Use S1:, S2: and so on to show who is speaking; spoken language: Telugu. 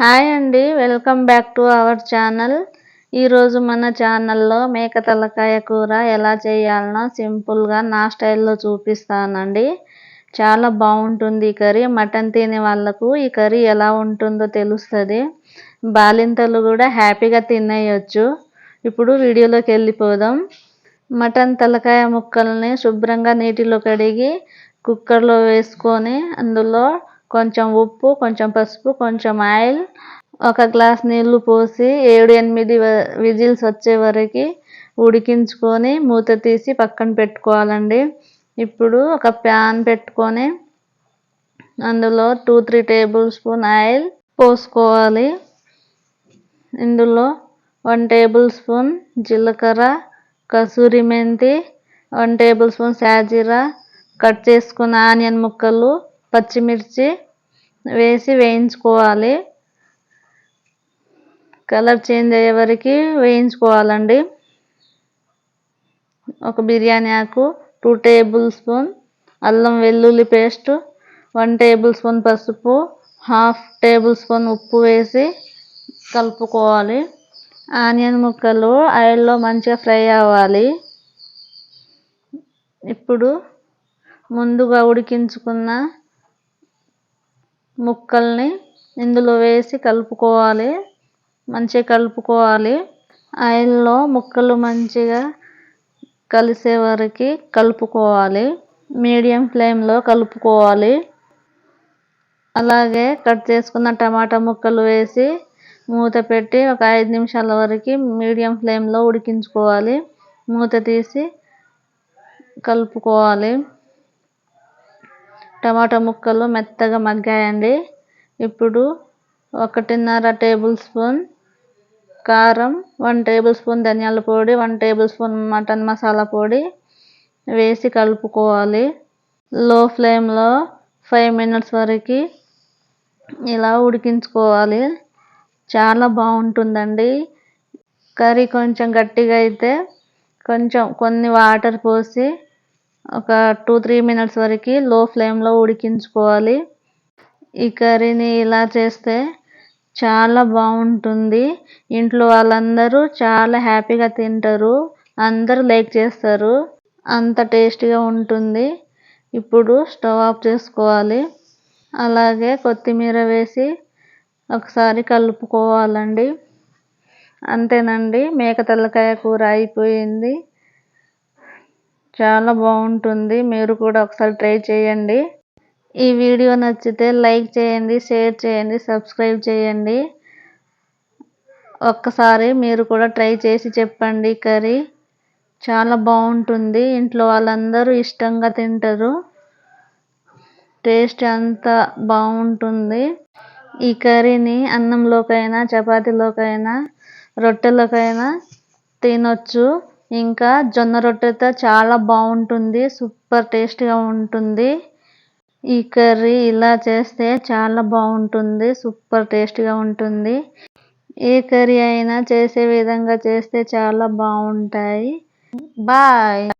S1: హాయ్ అండి welcome back to our channel ఈరోజు మన ఛానల్లో మేక తలకాయ కూర ఎలా చేయాలనో సింపుల్గా నా స్టైల్లో చూపిస్తానండి చాలా బాగుంటుంది ఈ కర్రీ మటన్ తినే వాళ్ళకు ఈ కర్రీ ఎలా ఉంటుందో తెలుస్తుంది బాలింతలు కూడా హ్యాపీగా తినేయచ్చు ఇప్పుడు వీడియోలోకి వెళ్ళిపోదాం మటన్ తలకాయ ముక్కల్ని శుభ్రంగా నీటిలో కడిగి కుక్కర్లో వేసుకొని అందులో కొంచెం ఉప్పు కొంచెం పసుపు కొంచెం ఆయిల్ ఒక గ్లాస్ నీళ్లు పోసి ఏడు ఎనిమిది విజిల్స్ వచ్చే వరకు ఉడికించుకొని మూత తీసి పక్కన పెట్టుకోవాలండి ఇప్పుడు ఒక ప్యాన్ పెట్టుకొని అందులో two three tablespoon oil పోసుకోవాలి ఇందులో వన్ టేబుల్ స్పూన్ జీలకర్ర kasuri methi one tablespoon షాజీరా కట్ చేసుకున్న ఆనియన్ ముక్కలు పచ్చిమిర్చి వేసి వేయించుకోవాలి కలర్ చేంజ్ అయ్యే వరకు వేయించుకోవాలండి ఒక బిర్యానీ ఆకు టూ టేబుల్ స్పూన్ అల్లం వెల్లుల్లి పేస్ట్ వన్ టేబుల్ స్పూన్ పసుపు హాఫ్ టేబుల్ స్పూన్ ఉప్పు వేసి కలుపుకోవాలి ఆనియన్ ముక్కలు ఆయిల్లో మంచిగా ఫ్రై అవ్వాలి ఇప్పుడు ముందుగా ఉడికించుకున్న ముక్కల్ని ఇందులో వేసి కలుపుకోవాలి మంచిగా కలుపుకోవాలి ఆయిల్లో ముక్కలు మంచిగా కలిసే వరకు కలుపుకోవాలి మీడియం ఫ్లేమ్లో కలుపుకోవాలి అలాగే కట్ చేసుకున్న టమాటా ముక్కలు వేసి మూత పెట్టి ఒక ఐదు నిమిషాల వరకు మీడియం ఫ్లేమ్లో ఉడికించుకోవాలి మూత తీసి కలుపుకోవాలి టమాటా ముక్కలు మెత్తగా మగ్గాయండి ఇప్పుడు ఒకటిన్నర టేబుల్ స్పూన్ కారం వన్ టేబుల్ స్పూన్ ధనియాల పొడి one tablespoon mutton masala పొడి వేసి కలుపుకోవాలి లో ఫ్లేమ్లో ఫైవ్ మినిట్స్ వరకు ఇలా ఉడికించుకోవాలి చాలా బాగుంటుందండి కర్రీ కొంచెం గట్టిగా అయితే కొంచెం కొన్ని వాటర్ పోసి ఒక టూ త్రీ మినిట్స్ వరకు లో ఫ్లేమ్లో ఉడికించుకోవాలి ఈ కర్రీని ఇలా చేస్తే చాలా బాగుంటుంది ఇంట్లో వాళ్ళందరూ చాలా హ్యాపీగా తింటారు అందరూ లైక్ చేస్తారు అంత టేస్టీగా ఉంటుంది ఇప్పుడు స్టవ్ ఆఫ్ చేసుకోవాలి అలాగే కొత్తిమీర వేసి ఒకసారి కలుపుకోవాలండి అంతేనండి మేక తెల్లకాయ కూర అయిపోయింది చాలా బాగుంటుంది మీరు కూడా ఒకసారి ట్రై చేయండి ఈ వీడియో నచ్చితే లైక్ చేయండి షేర్ చేయండి సబ్స్క్రైబ్ చేయండి ఒక్కసారి మీరు కూడా ట్రై చేసి చెప్పండి కర్రీ చాలా బాగుంటుంది ఇంట్లో వాళ్ళందరూ ఇష్టంగా తింటారు టేస్ట్ అంత బాగుంటుంది ఈ కర్రీని అన్నంలోకైనా చపాతీలోకైనా రొట్టెలోకైనా తినొచ్చు ఇంకా జొన్న రొట్టెతో చాలా బాగుంటుంది సూపర్ టేస్ట్గా ఉంటుంది ఈ కర్రీ ఇలా చేస్తే చాలా బాగుంటుంది సూపర్ టేస్ట్గా ఉంటుంది ఏ కర్రీ అయినా చేసే విధంగా చేస్తే చాలా బాగుంటాయి బాయ్